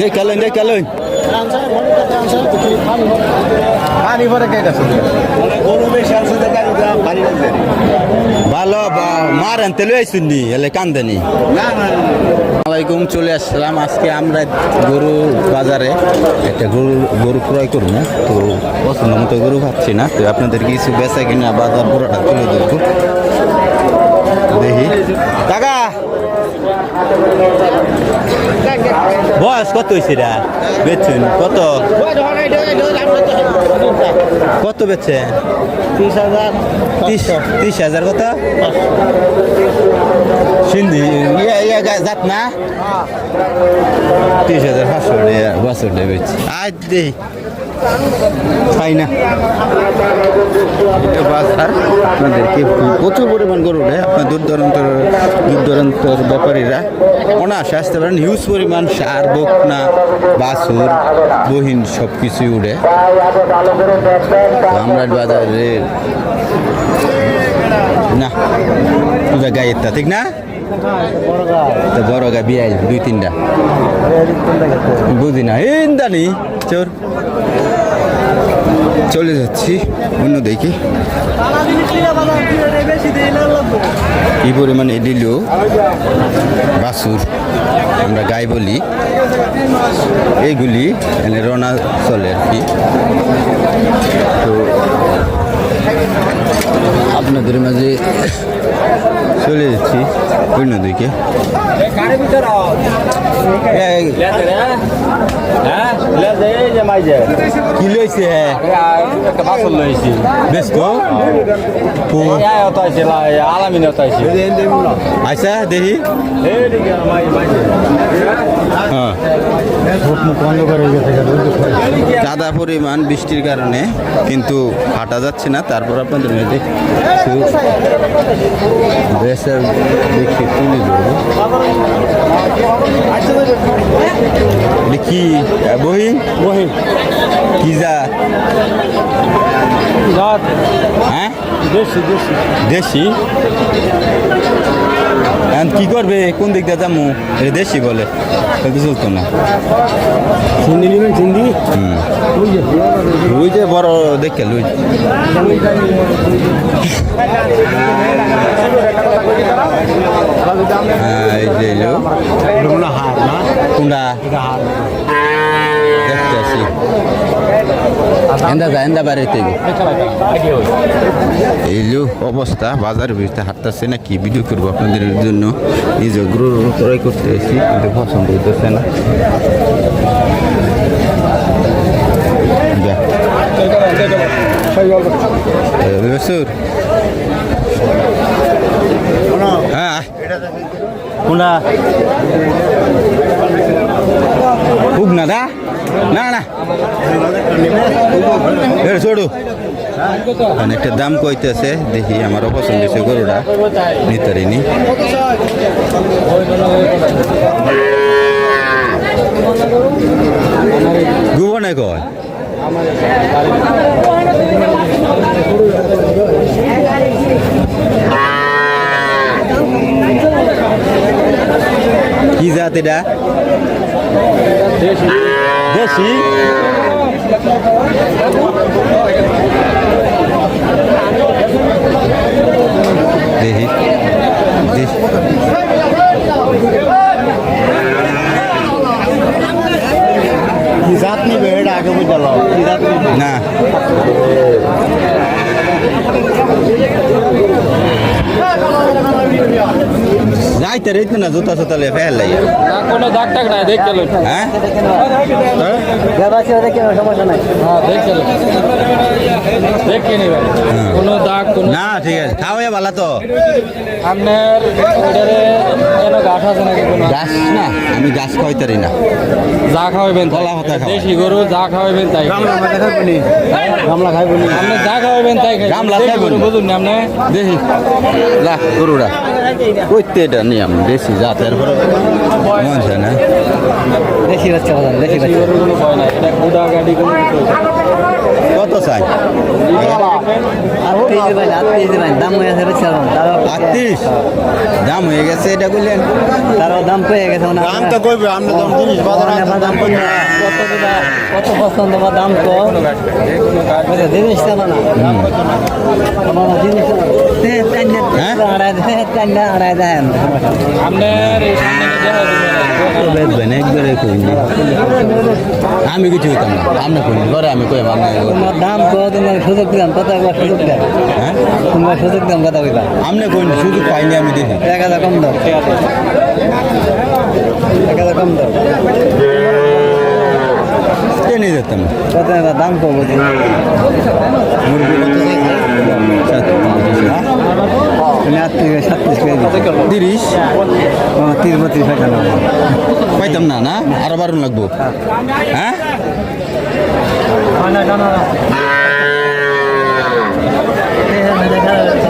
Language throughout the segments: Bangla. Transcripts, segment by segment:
দেখালেন দেখালেন পানি ভরে ভালো মার আনতে লই শুননি এলে কান্দানি না না আলাইকুম চলে আসলাম আজকে আমরা গরু বাজারে। একটা গরু গরু ক্রয় করব তো পছন্দ মতো গরু ভাবছি না। তো আপনাদের কিছু বেচা কিনা বাজার পুরোটা তুলে ধরবো। দেখি। টাকা বয়স কত হয়েছে রা? বেচছেন? কত? কত বেচছে? তিরিশ হাজার তিরিশ হাজার কত? সিন্ধি, ইয়া ইয়া জাত না? তিরিশ হাজার পাঁচশো টাকা পাঁচশো টাকা বেচছি। আজ দে। খাই না। এটা বাজার আপনাদেরকে প্রচুর পরিমাণ গরু দেয়। আপনার দূর দূরান্তর দূর দূরান্তর ব্যাপারীরা। অনায়াসে আসতে পারেন। হিউজ পরিমাণ সার, বকনা, বাছুর বহিন সব কিছুই উড়ে। তো আমরা বাজারে না পূজা গায়েরটা ঠিক না? তো বড় গা বিয়াই দুই তিনটা। বুঝি না। ইন্দানি, চোর। চলে যাচ্ছি, অন্য দেখি কি পরিমাণে দিল? বাসুর, আমরা গাই বলি। এইগুলি এনে রনা চলে আর কি। তো আপনাদের মাঝে চলে যাচ্ছি। অন্যদিকে। কি লইছে আচ্ছা দেখি। হ্যাঁ। কাদা পরিমাণ বৃষ্টির কারণে কিন্তু হাঁটা যাচ্ছে না, তারপর আপনাদের মেয়েতে ড্রেসের দেখি তুলে ধরবো কি বহি? বহি। কি যা? হ্যাঁ? দেশি? এখন কি করবে? কোন দিক দিয়ে যাব এটা দেশি বলে। চলতো না। হুম। যে বড় দেখে লুই হ্যাঁ এই যে এলো হার না কুন্ডা হার দেখতে আসি এন্দা যা এন্দা বাড়িতে এইলো অবস্থা বাজার ভিতরে হাঁটতেছে না কি ভিডিও করব আপনাদের জন্য নিজে গরু ক্রয় করতে এসেছি কিন্তু পছন্দ হইতেছে না হ্যাঁ না দা না না। অনেকটা দাম কইতেছে দেখি আমারও পছন্দ হয়েছে গরুটা। নিতারিনি গুবনে কয়? কি জাত এটা দেশি দেখি দেশি কি জাত নিবে এটা আগে বুঝালো কি জাত নিবে না যাইতে রইতে না জুতা সুতা লিয়ে ফেল লাই কোনো দাগ টাগ নাই দেখ গেল হ্যাঁ সমস্যা নাই হ্যাঁ দেখ দেখে কোনো দাগ কোনো না ঠিক আছে। খাওয়া ভালো তো। আপনার ওইটারে কেন গাছ আছে নাকি কোনো? গাছ না আমি গাছ না। যা খাওয়াবেন তাই। কলা পাতা দেশি গরু যা খাওয়াবেন তাই। গামলা মাথা খাইবনি? গামলা খাইবনি। আপনি যা খাওয়াবেন তাই গামলা খাইবো গরু না। বুঝুন না আপনি। দেখি লা গরুরা। কইতে এটা নিয়ম দেশি জাতের পরে মন না। দেশি বাচ্চা দেশি দেশি কোনো ভয় নাই। এটা গুড়া গাড়ি কোনো না। কত চাই? আটত্রিশ দাম হয়ে গেছে এটা বললেন তারও দাম পেয়ে গেছে দাম তো কইবে আমরা দাম জিনিস দাম কত পছন্দ বা দাম তো বুঝলে, জিনিসটা না? জিনিসটা আমি কিছু হইতাম না আপনি কই ঘরে আমি কই আপনি তোমার দাম তো তোমার সুযোগ দিলাম কত একবার সুযোগ দেন হ্যাঁ? তোমার সুযোগ দিলাম কথা কইবা? আপনি কই সুযোগ পাইনি আমি দেখি। এক হাজার কম দাও। এক হাজার কম দাও। টেনে যেতাম। কত দাম কম মুরগি সাতত্রিশ তিরিশ? ও তিরিশ বত্রিশ নাও পাইতাম না না? আরও বারো লাগবো। হ্যাঁ?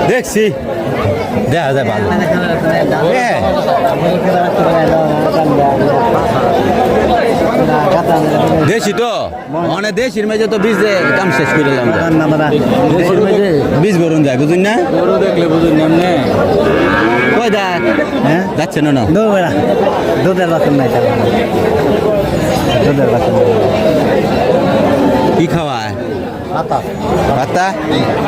দেখছি। দেখা যায় ভালো। হ্যাঁ। দেশি তো? অনেক দেশির মেজে তো বীজ দে কাম শেষ করে দিলাম দেশির মেজে বীজ ভরুন যায় বুঝুন না? গরু দেখলে বুঝুন এমনি কই দেখ হ্যাঁ? যাচ্ছে না না? দু দুধের বাসন নাই দুধের বাসন কি খাওয়ায় পাতা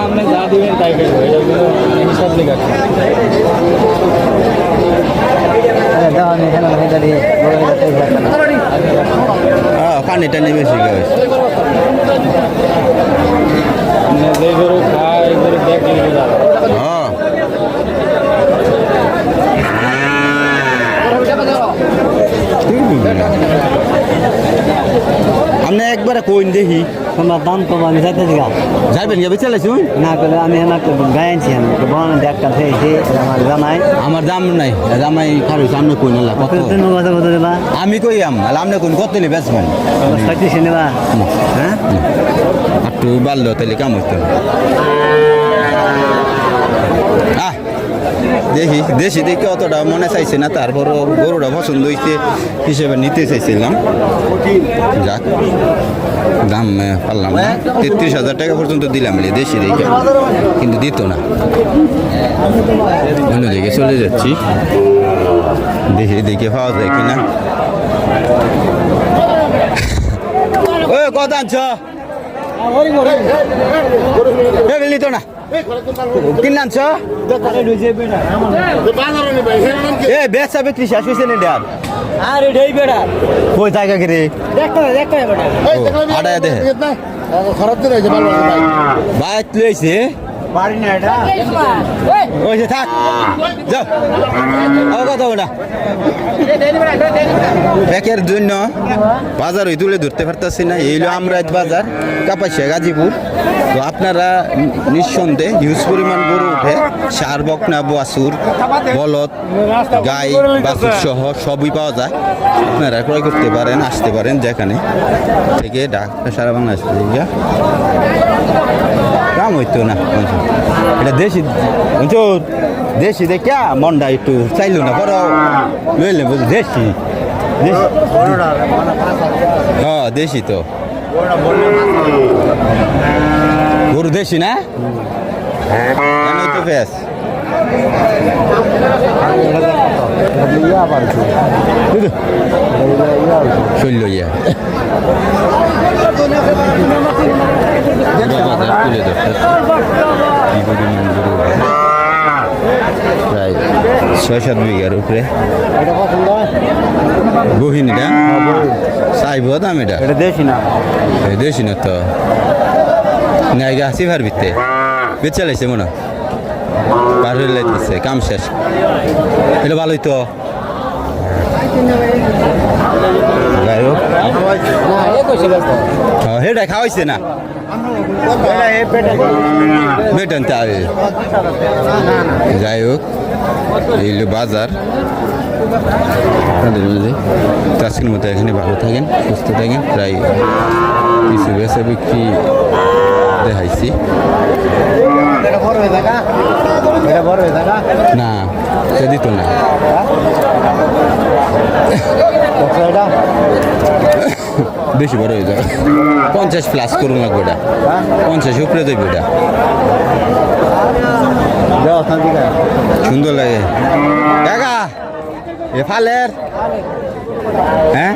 আপনি যা দিবেন তাই খাইবো এটা কোনো মানে হিসাব লেখা। আরে দাও এখানে পানি টানি বেশি খাওয়াইছে মানে যে গরু খায় গরু দেখলে বোঝা যায়। হ্যাঁ আপনি একবারে কইন দেখি তোমার দাম কম আমি যাইতে দিগা। যাইবেন কে বেঁচে লাইছুন না করলে আমি এখানে একটা গায়ে আনছি আমি বড় একটা খেয়েছি আমার জামাই আমার দাম নাই দামাই খারুই সামনে কই না কত? তুমি কথা বলতে দেবা। আমি কই আম আর আপনি কোন কত নি বেচবেন? ছয়ত্রিশ নেবা। হ্যাঁ? একটু বাড়লো তাহলে কাম হইতো। আহ। দেখি, দেশি দেখে অতটা মনে চাইছে না, তারপরও গরুটা পছন্দ হয়েছে হিসেবে নিতে চাইছিলাম। যাক, দাম পারলাম না। তেত্রিশ হাজার টাকা পর্যন্ত দিলাম দেশি দেখে। কিন্তু দিত না। অন্যদিকে চলে যাচ্ছি। দেখি দেখে পাওয়া যায় কিনা। ও কত আনছ? নিত না। কিনে আনছ? এ বেচা বিক্রি শেষ হয়েছে না ডার আরে ঢেই বেড়া। কই জায়গা কে রে দেখো দেখো বেড়া আড়াই দে। খরচ দিন হয়েছে ভাই বাইক লইছে বাড়ি না এটা? ওই যে থাক। যাও ও কথা ওটা একের জন্য বাজার ওই তুলে ধরতে পারতেছি না। এইলো আমরাজ বাজার কাপাসিয়া গাজীপুর। তো আপনারা নিঃসন্দেহে হিউজ পরিমাণ গরু উঠে সার বকনা বাছুর বলদ গাই বাছুর সহ সবই পাওয়া যায়। আপনারা ক্রয় করতে পারেন আসতে পারেন যেখানে। থেকে ঢাকা সারা বাংলাদেশ থেকে। কাম হইতো না। এটা দেশি, বুঝছ? দেশি দেখিয়া মনটা একটু চাইলো না, বড় লইলে বুঝি দেশি। হ্যাঁ দেশি তো। গরু দেশি না? ফেস? শৈল ইয়া বাজার তুলে ধরতে প্রায় ছয় সাত বিঘার উপরে গহিনীটা? চাইব দাম এটা? দেশি না। দেশি না তো। নাইগা ভার ভিত্তে বেচে লাইছে মনে। পার হয়ে লাইতেছে কাম শেষ। এটা ভালোই তো। যাই হোক। হ্যাঁ, হেটা খাওয়াইছে না। বেতন তাবে যাই হোক এই হলো বাজার আপনাদের মাঝে তো আজকের মতো এখানে ভালো থাকেন সুস্থ থাকেন প্রায় কিছু বেচা বিক্রি দেখাইছি। হয়ে না সে দিত না। এটা? বেশি বড় হয়ে যাবে। পঞ্চাশ প্লাস করুন লাগবে এটা। পঞ্চাশ উপরে দেবে যাও সুন্দর লাগে। কাকা এ ফালের। হ্যাঁ?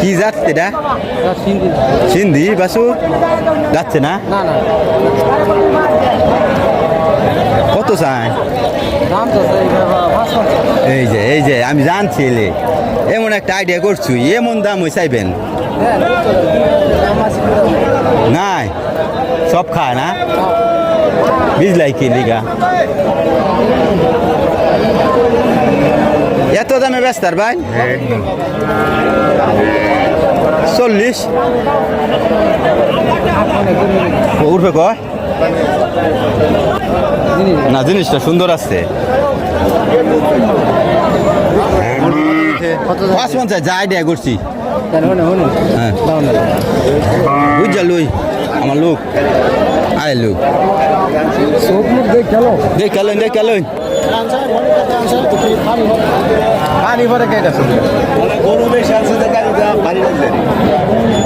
কি যাচ্ছে এটা? সিন্ধি। বাসু? যাচ্ছে না? না না। কত চাই এই যে এই যে আমি জানছি এলে। এমন একটা আইডিয়া করছি, এমন দাম ওই চাইবেন? নাই, সব খায় না। বুঝলাই কি লিগা? এত দামে ব্যস্ত আর ভাই? চল্লিশ। উঠবে কয়? না, জিনিসটা সুন্দর আছে। পাঁচ পঞ্চাশ যা আইডিয়া করছি। হ্যাঁ। বুঝছা লুই? আমার লোক। আয় লোক। দেখ কেলেন দেখ কেলেন পানি ভরে কেটে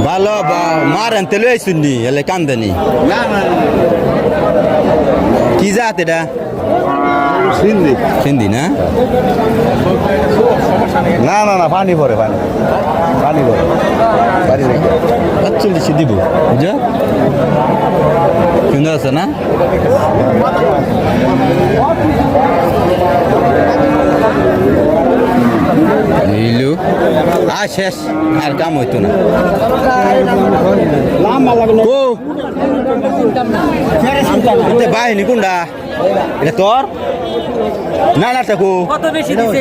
ভালো বা- মার আনতে লই শুননি এলে কান্দানি কি জাত এটা? সিন্ধি। সিন্ধি না? না না না পানি ভরে পানি। পানি ভরে পানি রেখে আটচল্লিশে দিব। বুঝছ? সুন্দর আছে না? নিলু? আর শেষ। আর কাম হইতো না। বাহিনী কোনটা? এটা তোর? না না তাকু কত বেশি দিছে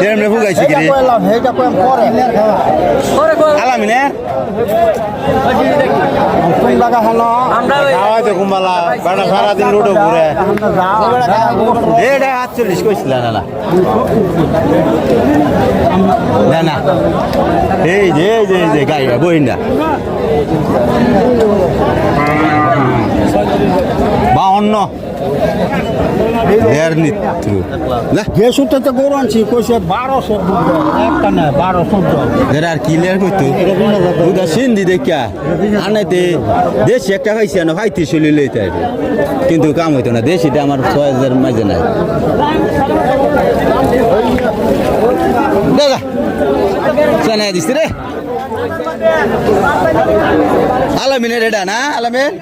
তেমনি ফুগাইছি কি রে আলামি নে। কোন লাগা হলো খাওয়াই তো কুম্বালা বেটা সারাদিন রোডে ঘুরে। এটা আটচল্লিশ কইছিল না না। না না। এই যে এই যে গাইরা বহিন্দা বাউন্ন। এর নিত্র না। যে সুতাতে গরু আনছি কইছে বারোশো একটা না বারো চোদ্দ। এর আর ক্লিয়ার কইতো? উদা সিন্ধি দেখা আনাইতে দেশি একটা খাইছি না খাইতে চলি লইতে হবে কিন্তু কাম হইতো না দেশিটা আমার ছয় হাজার মাঝে নাই। দাদা জানাই দিছি রে। আলামিনের এটা না, আলামিন?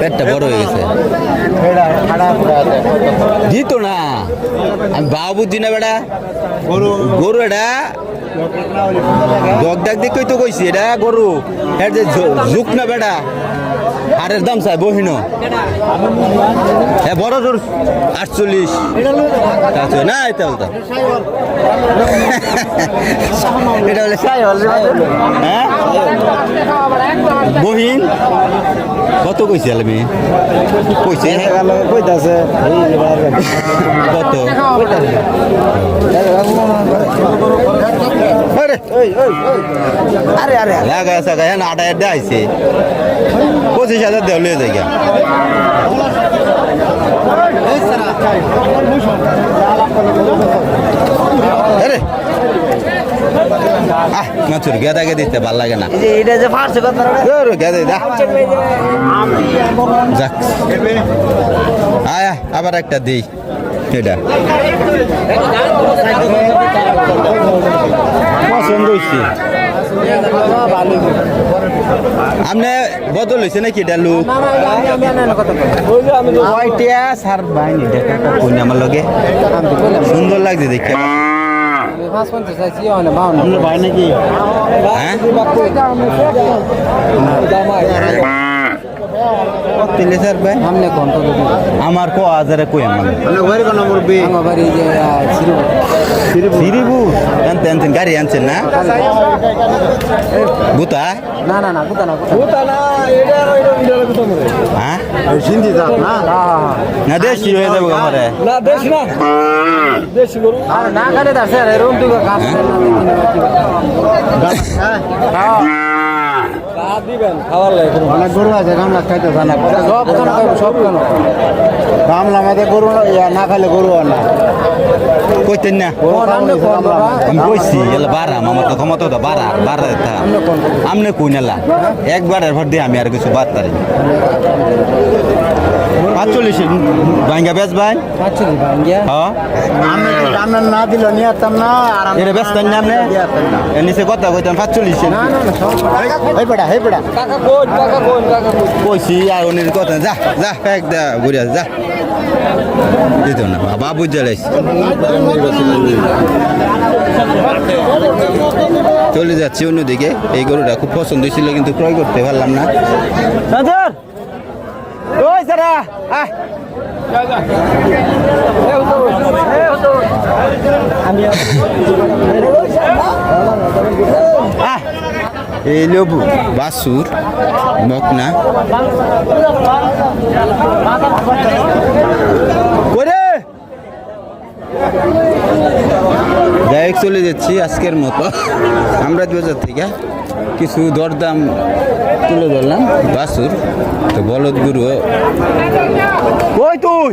পেটটা বড় হয়ে গেছে। দিত না। আমি বাবু দিনা বেড়া। গরু। এটা। দগ ডাক দেখই তো কইছি, এটা গরু। এর যে ঝুক না বেড়া। হারের দাম চাই বহিন। হ্যাঁ বড় জোর আটচল্লিশ। না এটা বলতো এটা বলে হ্যাঁ? বহিন। কত কইছি আলমি কইছে? কইতাছে। কত? আরে আরে লাগা সাগা আটা এডে আইছে। পঁচিশ হাজার দেওয়া লিয়ে যাই আরে। আহ মাছুর গেদা গে দিতে ভালো লাগে না। এটা যে ফার্স্ট কথা গেদে দা যাক। আয়া আবার একটা দিই। এটা। পছন্দ হয়েছে আপনি বদল হয়েছে নাকি এটা লোক? আমার লগে। সুন্দর লাগছে দেখে ভাই নাকি হ্যাঁ তিলে স্যার ভাই? সামনে কোন আমার ক হাজারে কই আমার? মানে ঘরে কোন মুরবি আমার বাড়ি যে ছিল সিরিবু আনতে আনতেন গাড়ি আনছেন না? বুতা না না না কোথা না কোথা হ্যাঁ? সিন্ধি জাত না? না দেশি হয়ে যাব আমারে। না দেশ না। দেশ গরু। না খালি দাসে রুম টুকু কাজ হ্যাঁ। দিবেন খাওয়ার লাগে অনেক গরু আছে গামলা খাইতে জানা সব কেন সব কেন গামলা আমাদের গরু না- না খাইলে গরু না। কইতেন না। না। আমি কইছি এলা বারাম আমার তো ক্ষমতা তো বাড়া বাড়া তা। আমনে কই নালা? একবারের ভর দিয়ে আমি আর কিছু বাদ পারি পাঁচচল্লিশ ভাঙ্গা বেচ ভাই? হ্যাঁ না দিলে নিয়ে না এটা না না। নিচে কথা কইতেন পাঁচচল্লিশ না না না সব এই বেটা বেটা কাকা কোন কাকা কোন কাকা কইছি আর উনি কথা। যা যা এক দা বুড়িয়া যা। দিত না বাবু জ্বালাইছি চলে যাচ্ছি অন্যদিকে। এই গরুটা খুব পছন্দ ছিল কিন্তু ক্রয় করতে পারলাম না। ওই সারা আহ। আহ। লেবু, বাসুর মকনা যাই চলে যাচ্ছি আজকের মতো। আমরা বাজার থেকে কিছু দরদাম তুলে ধরলাম, বাসুর। তো বলদ গুরু কই তুই!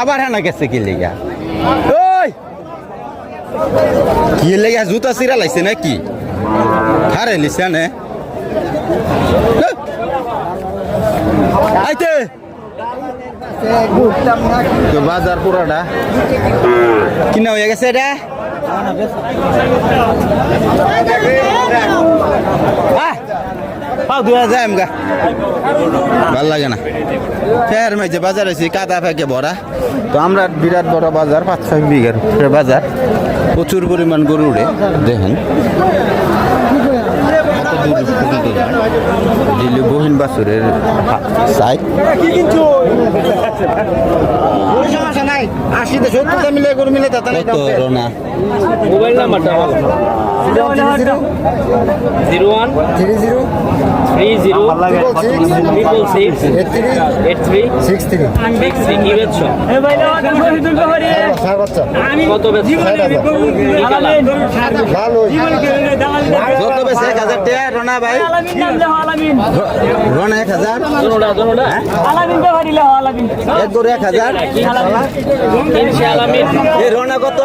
আবার হানা গেছে কি লেগা? কি লেগা জুতা চিরা লাইছে নাকি হারে লিছে নে আইতে বাজার পুরাটা কিনা হয়ে গেছে এটা পাও দুয়া যায় আমগা ভালো লাগে না ফের মাঝে বাজার আছে কাদা ফেকে ভরা তো আমরা বিরাট বড় বাজার পাঁচ ছয় বিঘার বাজার প্রচুর পরিমাণ গরু উড়ে দেখেন। দিল্লি বহিন বাসুরের সাইড কত রনা? মোবাইল নাম্বারটা zero one three zero three zero triple six eight three six three six three কি বেচছো? স্বাগত কত বেচছো লাল বেশি এক হাজার টাকা রনা ভাই। রনা এক হাজার। এক গরু এক হাজার। রনা কত?